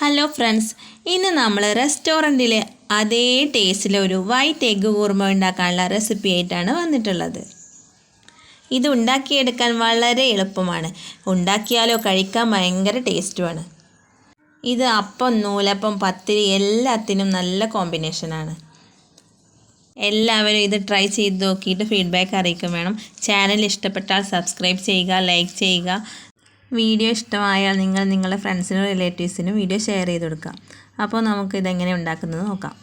Hello friends ഇന്ന് നമ്മൾ റെസ്റ്റോറന്റിലെ അതേ ടേസ്റ്റിലെ ഒരു വൈറ്റ് എഗ്ഗ് കൂർമ ഉണ്ടാക്കാനുള്ള റെസിപ്പി ആയിട്ടാണ് വന്നിട്ടുള്ളത്. ഇത് ഉണ്ടാക്കിയെടുക്കാൻ വളരെ എളുപ്പമാണ്. ഉണ്ടാക്കിയാലോ കഴിക്കാൻ ഭയങ്കര ടേസ്റ്റുമാണ് ഇത് അപ്പം നൂലപ്പം പത്തിരി എല്ലാത്തിനും നല്ല കോമ്പിനേഷനാണ് എല്ലാവരും ഇത് ട്രൈ ചെയ്ത് നോക്കിയിട്ട് ഫീഡ്ബാക്ക് അറിയിക്കും വേണം. ചാനൽ ഇഷ്ടപ്പെട്ടാൽ സബ്സ്ക്രൈബ് ചെയ്യുക ലൈക്ക് ചെയ്യുക. വീഡിയോ ഇഷ്ടമായാൽ നിങ്ങൾ നിങ്ങളുടെ ഫ്രണ്ട്സിനും റിലേറ്റീവ്സിനും വീഡിയോ ഷെയർ ചെയ്ത് കൊടുക്കുക. അപ്പോൾ നമുക്ക് ഇതെങ്ങനെ ഉണ്ടാക്കുന്നത് നോക്കാം.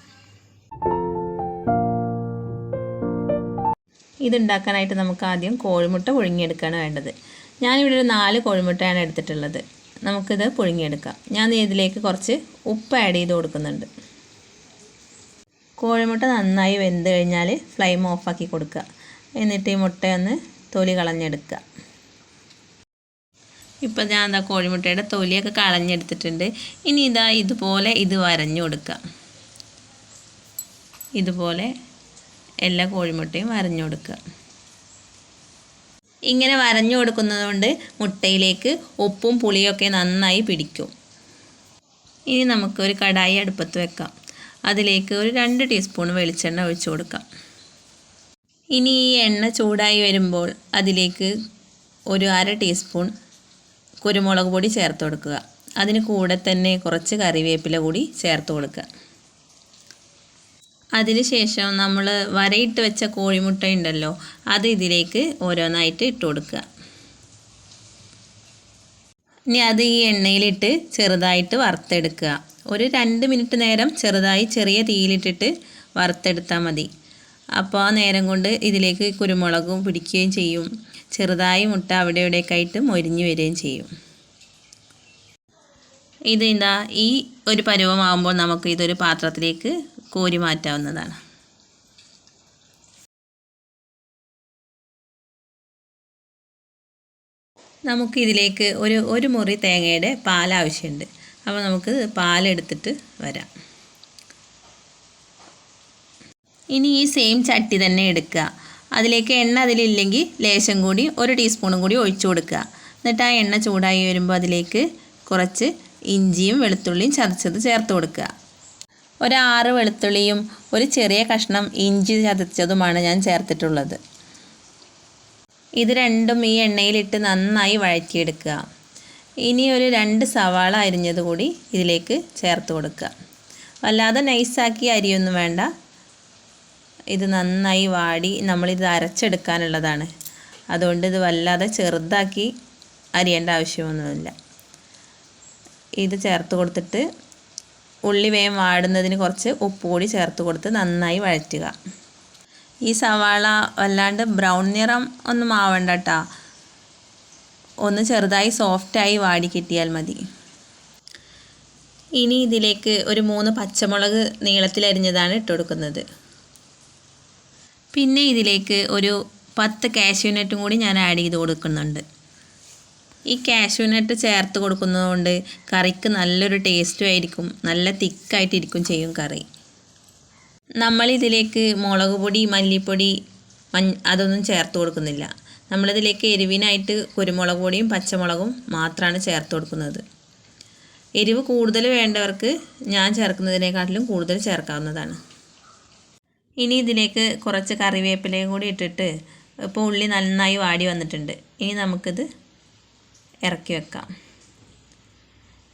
ഇതുണ്ടാക്കാനായിട്ട് നമുക്ക് ആദ്യം കോഴിമുട്ട പുഴുങ്ങിയെടുക്കുകയാണ് വേണ്ടത്. ഞാനിവിടെ ഒരു നാല് കോഴിമുട്ടയാണ് എടുത്തിട്ടുള്ളത്. നമുക്കിത് പുഴുങ്ങിയെടുക്കാം. ഞാൻ ഇതിലേക്ക് കുറച്ച് ഉപ്പ് ആഡ് ചെയ്ത് കൊടുക്കുന്നുണ്ട്. കോഴിമുട്ട നന്നായി വെന്ത് കഴിഞ്ഞാൽ ഫ്ലെയിം ഓഫാക്കി കൊടുക്കുക. എന്നിട്ട് ഈ മുട്ടയൊന്ന് തൊലി കളഞ്ഞെടുക്കുക. ഇപ്പം ഞാൻ എന്താ കോഴിമുട്ടയുടെ തൊലിയൊക്കെ കളഞ്ഞെടുത്തിട്ടുണ്ട്. ഇനി ഇതാ ഇതുപോലെ ഇത് വരഞ്ഞു കൊടുക്കുക ഇതുപോലെ എല്ലാ കോഴിമുട്ടയും വരഞ്ഞു കൊടുക്കുക ഇങ്ങനെ വരഞ്ഞു കൊടുക്കുന്നത് കൊണ്ട് മുട്ടയിലേക്ക് ഉപ്പും പുളിയൊക്കെ നന്നായി പിടിക്കും. ഇനി നമുക്കൊരു കടായി അടുപ്പത്ത് വെക്കാം. അതിലേക്ക് ഒരു രണ്ട് ടീസ്പൂൺ വെളിച്ചെണ്ണ ഒഴിച്ചു കൊടുക്കാം. ഇനി ഈ എണ്ണ ചൂടായി വരുമ്പോൾ അതിലേക്ക് ഒരു അര ടീസ്പൂൺ കുരുമുളക് പൊടി ചേർത്ത് കൊടുക്കുക. അതിന് കൂടെ തന്നെ കുറച്ച് കറിവേപ്പില കൂടി ചേർത്ത് കൊടുക്കുക. അതിനുശേഷം നമ്മൾ വരയിട്ട് വെച്ച കോഴിമുട്ട ഉണ്ടല്ലോ അത് ഇതിലേക്ക് ഓരോന്നായിട്ട് ഇട്ട് കൊടുക്കുക. ഇനി അത് ഈ എണ്ണയിലിട്ട് ചെറുതായിട്ട് വറുത്തെടുക്കുക. ഒരു രണ്ട് മിനിറ്റ് നേരം ചെറുതായി ചെറിയ തീയിലിട്ടിട്ട് വറുത്തെടുത്താൽ മതി. അപ്പോൾ ആ നേരം കൊണ്ട് ഇതിലേക്ക് കുരുമുളകും പിടിക്കുകയും ചെയ്യും. ചെറുതായി മുട്ട അവിടെ ഇവിടെയൊക്കെ ആയിട്ട് മൊരിഞ്ഞു വരികയും ചെയ്യും. ഇത് എന്താ ഈ ഒരു പരുവമാകുമ്പോൾ നമുക്ക് ഇതൊരു പാത്രത്തിലേക്ക് കോരി മാറ്റാവുന്നതാണ്. നമുക്ക് ഇതിലേക്ക് ഒരു ഒരു മുറി തേങ്ങയുടെ പാൽ ആവശ്യമുണ്ട്. അപ്പോൾ നമുക്ക് പാലെടുത്തിട്ട് വരാം. ഇനി ഈ സെയിം ചട്ടി തന്നെ എടുക്കുക. അതിലേക്ക് എണ്ണ അതിലില്ലെങ്കിൽ ലേശം കൂടി ഒരു ടീസ്പൂണും കൂടി ഒഴിച്ചു കൊടുക്കുക. എന്നിട്ട് ആ എണ്ണ ചൂടായി വരുമ്പോൾ അതിലേക്ക് കുറച്ച് ഇഞ്ചിയും വെളുത്തുള്ളിയും ചതച്ചത് ചേർത്ത് കൊടുക്കുക. ഒരു ആറ് വെളുത്തുള്ളിയും ഒരു ചെറിയ കഷ്ണം ഇഞ്ചി ചതച്ചതുമാണ് ഞാൻ ചേർത്തിട്ടുള്ളത്. ഇത് രണ്ടും ഈ എണ്ണയിലിട്ട് നന്നായി വഴറ്റിയെടുക്കുക. ഇനി ഒരു രണ്ട് സവാള അരിഞ്ഞത് കൂടി ഇതിലേക്ക് ചേർത്ത് കൊടുക്കുക. വല്ലാതെ നൈസാക്കി അരിയൊന്നും വേണ്ട. ഇത് നന്നായി വാടി നമ്മളിത് അരച്ചെടുക്കാനുള്ളതാണ്. അതുകൊണ്ട് ഇത് വല്ലാതെ ചെറുതാക്കി അരിയേണ്ട ആവശ്യമൊന്നുമില്ല. ഇത് ചേർത്ത് കൊടുത്തിട്ട് ഉള്ളി വേം വാടുന്നതിന് കുറച്ച് ഉപ്പ് കൂടി ചേർത്ത് കൊടുത്ത് നന്നായി വഴറ്റുക. ഈ സവാള വല്ലാണ്ട് ബ്രൗൺ നിറം ഒന്നും ആവണ്ട കേട്ടോ ഒന്ന് ചെറുതായി സോഫ്റ്റായി വാടി കിട്ടിയാൽ മതി. ഇനി ഇതിലേക്ക് ഒരു മൂന്ന് പച്ചമുളക് നീളത്തിലരിഞ്ഞതാണ് ഇട്ട് കൊടുക്കുന്നത്. പിന്നെ ഇതിലേക്ക് ഒരു പത്ത് കാഷ്യൂനട്ടും കൂടി ഞാൻ ആഡ് ചെയ്ത് കൊടുക്കുന്നുണ്ട്. ഈ കാഷ്യൂനട്ട് ചേർത്ത് കൊടുക്കുന്നതുകൊണ്ട് കറിക്ക് നല്ലൊരു ടേസ്റ്റും ആയിരിക്കും നല്ല തിക്കായിട്ടിരിക്കും ചെയ്യും കറി. നമ്മളിതിലേക്ക് മുളക് പൊടി മല്ലിപ്പൊടി മഞ്ഞ അതൊന്നും ചേർത്ത് കൊടുക്കുന്നില്ല. നമ്മളിതിലേക്ക് എരിവിനായിട്ട് കുരുമുളക് പൊടിയും പച്ചമുളകും മാത്രമാണ് ചേർത്ത് കൊടുക്കുന്നത്. എരിവ് കൂടുതൽ വേണ്ടവർക്ക് ഞാൻ ചേർക്കുന്നതിനേക്കാട്ടിലും കൂടുതൽ ചേർക്കാവുന്നതാണ്. ഇനി ഇതിലേക്ക് കുറച്ച് കറിവേപ്പിലയും കൂടി ഇട്ടിട്ട് ഇപ്പോൾ ഉള്ളി നന്നായി വാടി വന്നിട്ടുണ്ട്. ഇനി നമുക്കിത് ഇറക്കി വെക്കാം.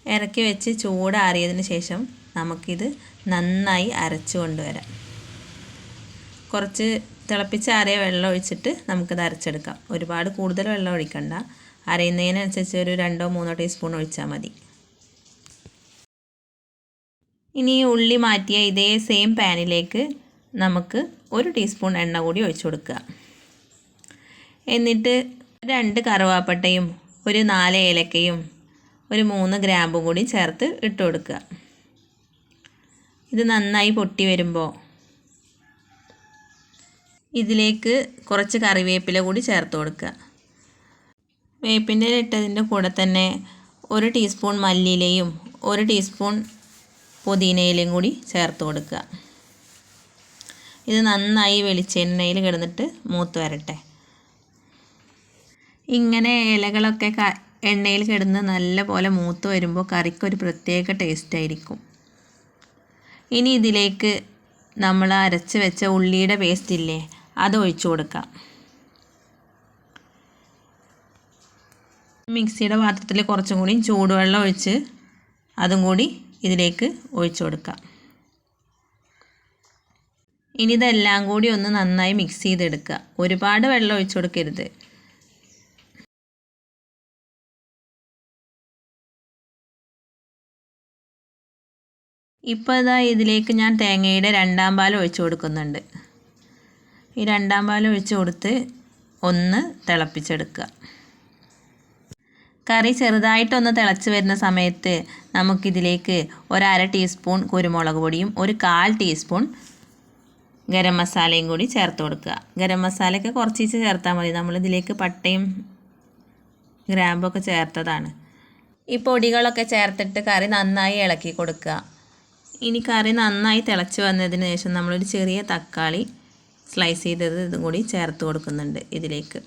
ഇറക്കി വെച്ച് ചൂടാറിയതിന് ശേഷം നമുക്കിത് നന്നായി അരച്ചു കൊണ്ടുവരാം. കുറച്ച് തിളപ്പിച്ചാറിയ വെള്ളം ഒഴിച്ചിട്ട് നമുക്കിത് അരച്ചെടുക്കാം. ഒരുപാട് കൂടുതൽ വെള്ളം ഒഴിക്കണ്ട. അരയുന്നതിനനുസരിച്ച് ഒരു രണ്ടോ മൂന്നോ ടീസ്പൂൺ ഒഴിച്ചാൽ മതി. ഇനി ഉള്ളി മാറ്റിയ ഇതേ സെയിം പാനിലേക്ക് നമുക്ക് ഒരു ടീസ്പൂൺ എണ്ണ കൂടി ഒഴിച്ചു കൊടുക്കുക. എന്നിട്ട് രണ്ട് കറുവാപ്പട്ടയും ഒരു നാല് ഏലക്കയും ഒരു മൂന്ന് ഗ്രാമ്പും കൂടി ചേർത്ത് ഇട്ട് കൊടുക്കുക. ഇത് നന്നായി പൊട്ടി വരുമ്പോൾ ഇതിലേക്ക് കുറച്ച് കറിവേപ്പില കൂടി ചേർത്ത് കൊടുക്കുക. വേപ്പിന്റെ ഇട്ടതിന്റെ കൂടെ തന്നെ ഒരു ടീസ്പൂൺ മല്ലിയിലയും ഒരു ടീസ്പൂൺ പുതിനയിലയും കൂടി ചേർത്ത് കൊടുക്കുക. ഇത് നന്നായി വെളിച്ചെണ്ണയിൽ കിടന്നിട്ട് മൂത്ത് വരട്ടെ. ഇങ്ങനെ ഇലകളൊക്കെ എണ്ണയിൽ കിടന്ന് നല്ല പോലെ മൂത്ത് വരുമ്പോൾ കറിക്കൊരു പ്രത്യേക ടേസ്റ്റ് ആയിരിക്കും. ഇനി ഇതിലേക്ക് നമ്മൾ അരച്ച് വെച്ച ഉള്ളിയുടെ പേസ്റ്റ് ഇല്ലേ അത് ഒഴിച്ചു കൊടുക്കാം. മിക്സിയുടെ പാത്രത്തിൽ കുറച്ചും കൂടി ചൂടുവെള്ളം ഒഴിച്ച് അതും കൂടി ഇതിലേക്ക് ഒഴിച്ചു കൊടുക്കാം. ഇനി ഇതെല്ലാം കൂടി ഒന്ന് നന്നായി മിക്സ് ചെയ്തെടുക്കുക. ഒരുപാട് വെള്ളം ഒഴിച്ചു കൊടുക്കരുത്. ഇപ്പോൾ ഇതാ ഇതിലേക്ക് ഞാൻ തേങ്ങയുടെ രണ്ടാം പാൽ ഒഴിച്ചു കൊടുക്കുന്നുണ്ട്. ഈ രണ്ടാം പാൽ ഒഴിച്ചു കൊടുത്ത് ഒന്ന് തിളപ്പിച്ചെടുക്കുക. കറി ചെറുതായിട്ടൊന്ന് തിളച്ച് വരുന്ന സമയത്ത് നമുക്കിതിലേക്ക് ഒരര ടീസ്പൂൺ കുരുമുളക് പൊടിയും ഒരു കാൽ ടീസ്പൂൺ ഗരം മസാലയും കൂടി ചേർത്ത് കൊടുക്കുക. ഗരം മസാലയൊക്കെ കുറച്ചിച്ച് ചേർത്താൽ മതി. നമ്മളിതിലേക്ക് പട്ടയും ഗ്രാമ്പൊക്കെ ചേർത്തതാണ്. ഈ പൊടികളൊക്കെ ചേർത്തിട്ട് കറി നന്നായി ഇളക്കി കൊടുക്കുക. ഇനി കറി നന്നായി തിളച്ച് വന്നതിന് ശേഷം നമ്മളൊരു ചെറിയ തക്കാളി സ്ലൈസ് ചെയ്തത് ഇതും കൂടി ചേർത്ത് കൊടുക്കുന്നുണ്ട് ഇതിലേക്ക്.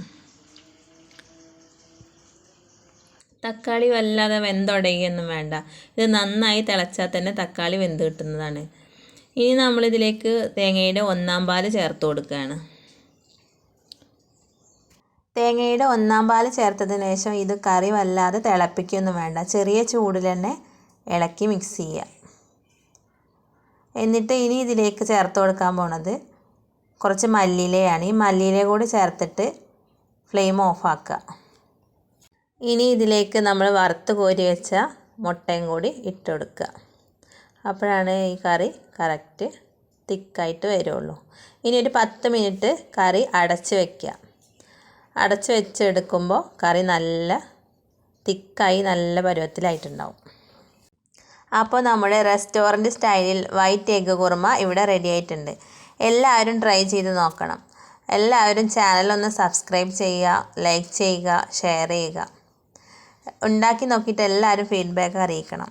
തക്കാളി വല്ലാതെ വെന്തുടങ്ങിയൊന്നും വേണ്ട. ഇത് നന്നായി തിളച്ചാൽ തന്നെ തക്കാളി വെന്ത് കിട്ടുന്നതാണ്. ഇനി നമ്മളിതിലേക്ക് തേങ്ങയുടെ ഒന്നാം പാൽ ചേർത്ത് കൊടുക്കുകയാണ്. തേങ്ങയുടെ ഒന്നാം പാൽ ചേർത്തതിന് ശേഷം ഇത് കറി വല്ലാതെ തിളപ്പിക്കൊന്നും വേണ്ട. ചെറിയ ചൂടിൽ തന്നെ ഇളക്കി മിക്സ് ചെയ്യുക. എന്നിട്ട് ഇനി ഇതിലേക്ക് ചേർത്ത് കൊടുക്കാൻ പോണത് കുറച്ച് മല്ലിയിലയാണ്. ഈ മല്ലിയില കൂടി ചേർത്തിട്ട് ഫ്ലെയിം ഓഫാക്കുക ഇനി ഇതിലേക്ക് നമ്മൾ വറുത്ത് കോരി വെച്ച മുട്ടയും കൂടി ഇട്ട് കൊടുക്കുക. അപ്പോഴാണ് ഈ കറി കറക്റ്റ് തിക്കായിട്ട് വരുള്ളൂ. ഇനി ഒരു പത്ത് മിനിറ്റ് കറി അടച്ച് വയ്ക്കുക അടച്ച് വെച്ചെടുക്കുമ്പോൾ കറി നല്ല തിക്കായി നല്ല പരുവത്തിലായിട്ടുണ്ടാവും. അപ്പോൾ നമ്മുടെ റെസ്റ്റോറന്റ് സ്റ്റൈലിൽ വൈറ്റ് എഗ്ഗ് കുറുമ ഇവിടെ റെഡി ആയിട്ടുണ്ട്. എല്ലാവരും ട്രൈ ചെയ്ത് നോക്കണം. എല്ലാവരും ചാനൽ ഒന്ന് സബ്സ്ക്രൈബ് ചെയ്യുക ലൈക്ക് ചെയ്യുക ഷെയർ ചെയ്യുക. ഉണ്ടാക്കി നോക്കിയിട്ട് എല്ലാവരും ഫീഡ്ബാക്ക് അറിയിക്കണം.